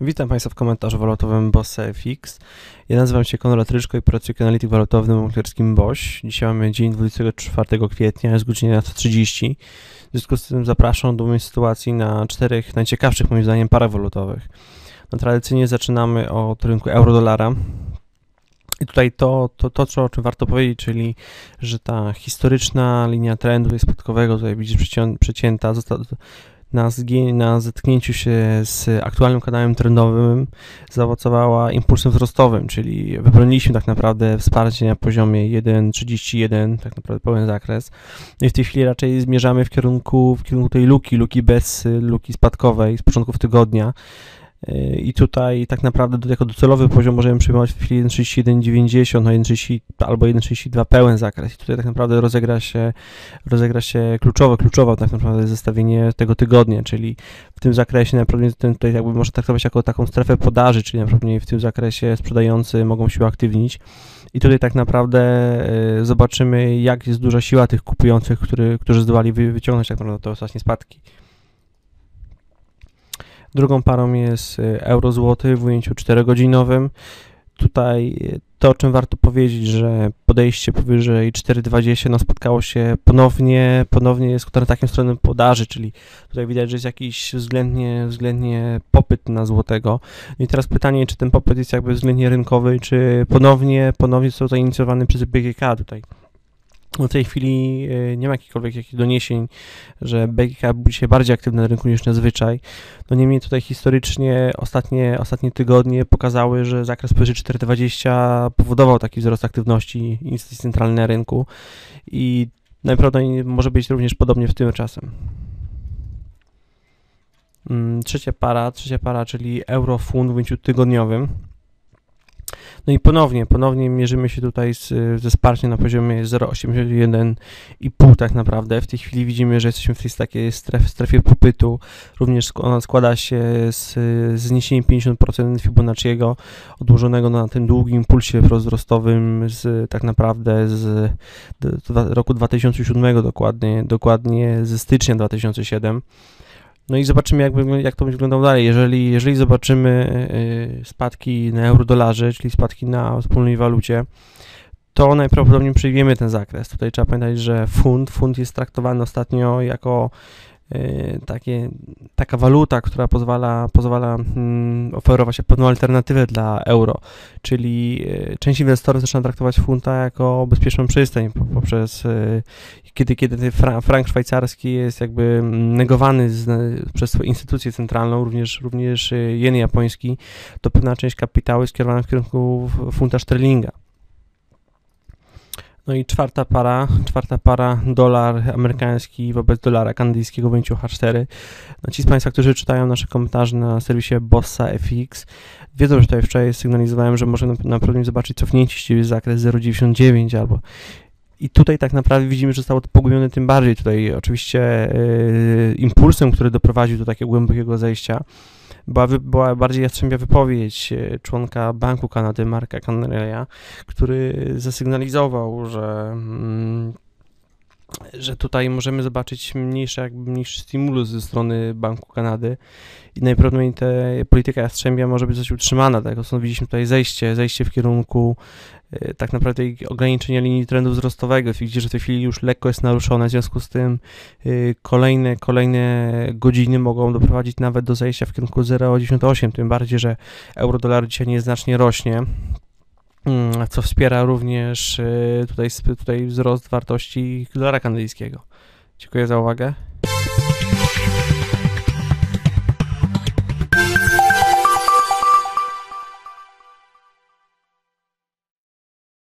Witam Państwa w komentarzu walutowym Bossa FX. Ja nazywam się Konrad Ryczko i pracuję jako analityk walutowny maklerskim BOŚ. Dzisiaj mamy dzień 24 kwietnia, jest godzina 30. W związku z tym zapraszam do mojej sytuacji na czterech najciekawszych moim zdaniem parach walutowych. No, tradycyjnie zaczynamy od rynku euro-dolara. I tutaj to, to, to, co, o czym warto powiedzieć, czyli że ta historyczna linia trendu spadkowego, tutaj widzisz przecięta, została na, na zetknięciu się z aktualnym kanałem trendowym zaowocowała impulsem wzrostowym, czyli wybroniliśmy tak naprawdę wsparcie na poziomie 1,31, tak naprawdę pełen zakres. No i w tej chwili raczej zmierzamy w kierunku, w kierunku tej luki, luki bez luki spadkowej z początków tygodnia. I tutaj tak naprawdę jako docelowy poziom możemy przyjmować w chwili 1,31,90 no 1,30 albo 1,32 pełen zakres. I tutaj tak naprawdę rozegra się, rozegra się kluczowe, kluczowe tak naprawdę zestawienie tego tygodnia, czyli w tym zakresie naprawdę tutaj jakby można traktować jako taką strefę podaży, czyli naprawdę w tym zakresie sprzedający mogą się uaktywnić. I tutaj tak naprawdę e, zobaczymy, jak jest duża siła tych kupujących, który, którzy zdołali wyciągnąć tak naprawdę te ostatnie spadki. Drugą parą jest y, euro-złoty w ujęciu 4-godzinowym. Tutaj y, to, o czym warto powiedzieć, że podejście powyżej 4,20 no, spotkało się ponownie, ponownie jest takim stroną podaży, czyli tutaj widać, że jest jakiś względnie, względnie popyt na złotego. No I teraz pytanie, czy ten popyt jest jakby względnie rynkowy, czy ponownie, ponownie został zainicjowany przez BGK tutaj. W tej chwili e, nie ma jakichkolwiek jakich doniesień, że BGK był się bardziej aktywny na rynku niż zazwyczaj. No niemniej tutaj historycznie ostatnie, ostatnie tygodnie pokazały, że zakres powyżej 420 powodował taki wzrost aktywności instytucji centralnej na rynku i najprawdopodobniej może być również podobnie w tym czasem. Mm, trzecia para, trzecia para, czyli euro-fund w ujęciu tygodniowym. No i ponownie, ponownie mierzymy się tutaj z, ze wsparciem na poziomie 0,81,5 tak naprawdę. W tej chwili widzimy, że jesteśmy w tej takiej strefie, popytu. Również ona składa się z, z zniesieniem 50% Fibonacciego odłożonego na tym długim pulsie wzrostowym z tak naprawdę z roku 2007 dokładnie, dokładnie ze stycznia 2007. No i zobaczymy, jak, jak to będzie wyglądało dalej. Jeżeli, jeżeli zobaczymy y, spadki na euro-dolarze, czyli spadki na wspólnej walucie, to najprawdopodobniej przyjmiemy ten zakres. Tutaj trzeba pamiętać, że funt, funt jest traktowany ostatnio jako Y, takie, taka waluta, która pozwala, pozwala mm, oferować pewną alternatywę dla euro, czyli y, część inwestorów zaczyna traktować funta jako bezpieczną przystań poprzez y, kiedy, kiedy frank szwajcarski jest jakby negowany z, przez instytucję centralną, również, również jen japoński, to pewna część kapitału jest skierowana w kierunku funta sterlinga. No i czwarta para, czwarta para dolar amerykański wobec dolara kanadyjskiego w ujęciu H4. No ci z Państwa, którzy czytają nasze komentarze na serwisie Bossa FX, wiedzą, że tutaj wczoraj sygnalizowałem, że możemy naprawdę zobaczyć cofnięcie z zakres 0,99 albo i tutaj tak naprawdę widzimy, że zostało to pogubione tym bardziej. Tutaj oczywiście yy, impulsem, który doprowadził do takiego głębokiego zejścia, była, była bardziej jastrzębia wypowiedź e, członka Banku Kanady, Marka Cannereya, który zasygnalizował, że mm, że tutaj możemy zobaczyć mniejszy, jakby mniejszy stymulus ze strony Banku Kanady i najprawdopodobniej ta polityka jastrzębia może być dość utrzymana, tak jak widzieliśmy tutaj zejście, zejście w kierunku e, tak naprawdę ograniczenia linii trendu wzrostowego. Widzicie, że w tej chwili już lekko jest naruszone, w związku z tym e, kolejne, kolejne godziny mogą doprowadzić nawet do zejścia w kierunku 0,98, tym bardziej, że euro-dolar dzisiaj nieznacznie rośnie. Mm, co wspiera również y, tutaj, tutaj wzrost wartości dolara kanadyjskiego. Dziękuję za uwagę.